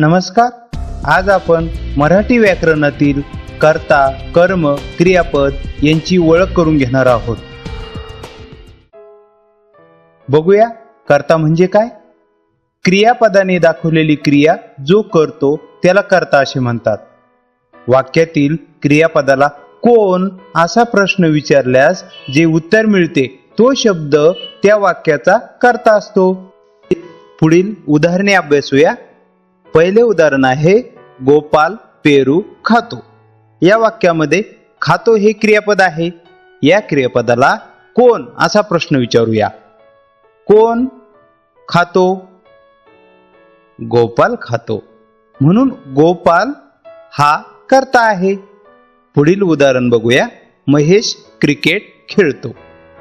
नमस्कार. आज आपण मराठी व्याकरणातील कर्ता कर्म क्रियापद यांची ओळख करून घेणार आहोत. बघूया कर्ता म्हणजे काय? क्रियापदाने दाखवलेली क्रिया जो करतो त्याला कर्ता असे म्हणतात. वाक्यातील क्रियापदाला कोण असा प्रश्न विचारल्यास जे उत्तर मिळते तो शब्द त्या वाक्याचा कर्ता असतो. पुढील उदाहरणे अभ्यासूया. पहिले उदाहरण आहे गोपाल पेरू खातो. या वाक्यामध्ये खातो हे क्रियापद आहे. या क्रियापदाला कोण असा प्रश्न विचारूया? कोण खातो? गोपाल खातो. म्हणून गोपाल हा करता आहे. पुढील उदाहरण बघूया. महेश क्रिकेट खेळतो.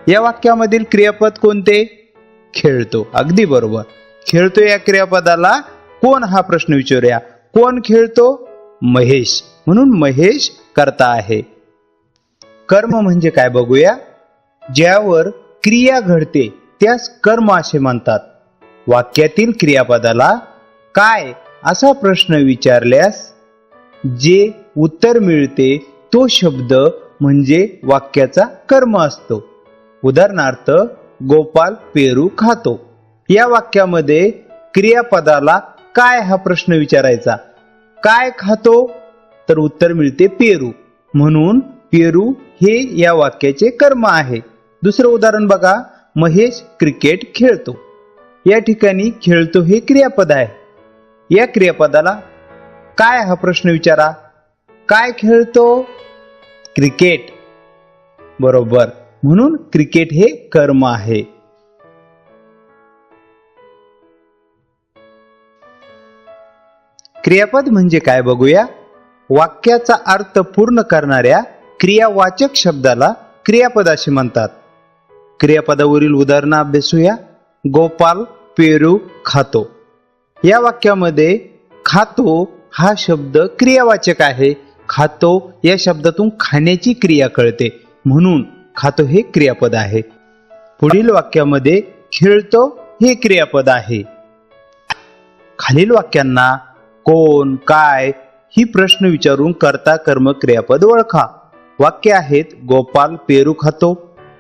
या वाक्यामधील क्रियापद कोणते? खेळतो. अगदी बरोबर. खेळतो या क्रियापदाला कोण हा प्रश्न विचारूया? कोण खेळतो? महेश. म्हणून महेश करता आहे. कर्म म्हणजे काय बघूया? ज्यावर क्रिया घडते त्यास कर्म असे म्हणतात. वाक्यातील क्रियापदाला काय असा प्रश्न विचारल्यास जे उत्तर मिळते तो शब्द म्हणजे वाक्याचा कर्म असतो. उदाहरणार्थ गोपाल पेरू खातो. या वाक्यामध्ये क्रियापदाला काय हा प्रश्न विचारायचा? काय खातो? तर उत्तर मिळते पेरू. म्हणून पेरू हे या वाक्याचे कर्म आहे. दुसरं उदाहरण बघा. महेश क्रिकेट खेळतो. या ठिकाणी खेळतो हे क्रियापद आहे. या क्रियापदाला काय हा प्रश्न विचारा? काय खेळतो? क्रिकेट. बरोबर. म्हणून क्रिकेट हे कर्म आहे. क्रियापद म्हणजे काय बघूया? वाक्याचा अर्थ पूर्ण करणाऱ्या क्रियावाचक शब्दाला क्रियापद असे म्हणतात. क्रियापदावरील उदाहरणं अभ्यासूया. गोपाल पेरू खातो. या वाक्यामध्ये खातो हा शब्द क्रियावाचक आहे. खातो या शब्दातून खाण्याची क्रिया कळते. म्हणून खातो हे क्रियापद आहे. पुढील वाक्यामध्ये खेळतो हे क्रियापद आहे. खालील वाक्यांना कोण काय ही प्रश्न विचारून करता कर्म क्रियापद ओळखा. वाक्य आहेत गोपाल पेरू खातो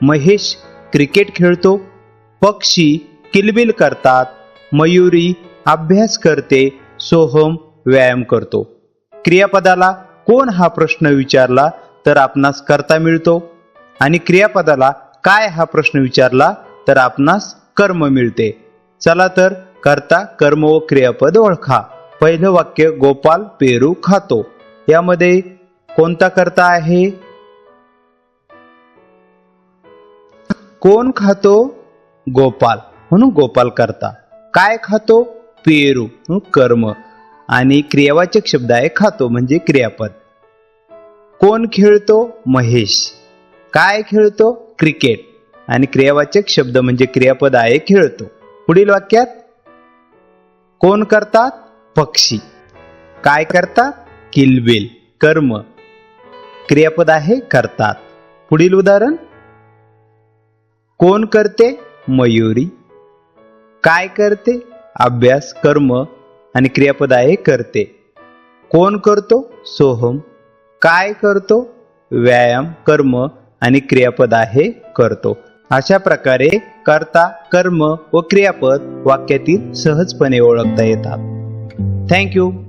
महेश क्रिकेट खेळतो पक्षी किलबिल करतात मयुरी अभ्यास करते सोहम व्यायाम करतो. क्रियापदाला कोण हा प्रश्न विचारला तर आपणास करता मिळतो आणि क्रियापदाला काय हा प्रश्न विचारला तर आपणास कर्म मिळते. चला तर करता कर्म व क्रियापद ओळखा. पहिलं वाक्य गोपाल पेरू खातो. यामध्ये कोणता करता आहे? कोण खातो? गोपाल. म्हणून गोपाल करता. काय खातो? पेरू. कर्म. आणि क्रियावाचक शब्द आहे खातो म्हणजे क्रियापद. कोण खेळतो? महेश. काय खेळतो? क्रिकेट. आणि क्रियावाचक शब्द म्हणजे क्रियापद आहे खेळतो. पुढील वाक्यात कोण करतात? पक्षी. काय करतात? किलबिल कर्म. क्रियापद आहे करतात. पुढील उदाहरण. कोण करते? मयुरी. काय करते? अभ्यास कर्म आणि क्रियापद आहे करते. कोण करतो? सोहम. काय करतो? व्यायाम कर्म आणि क्रियापद आहे करतो. अशा प्रकारे कर्ता कर्म व क्रियापद वाक्यातील सहजपणे ओळखता येतात. Thank you.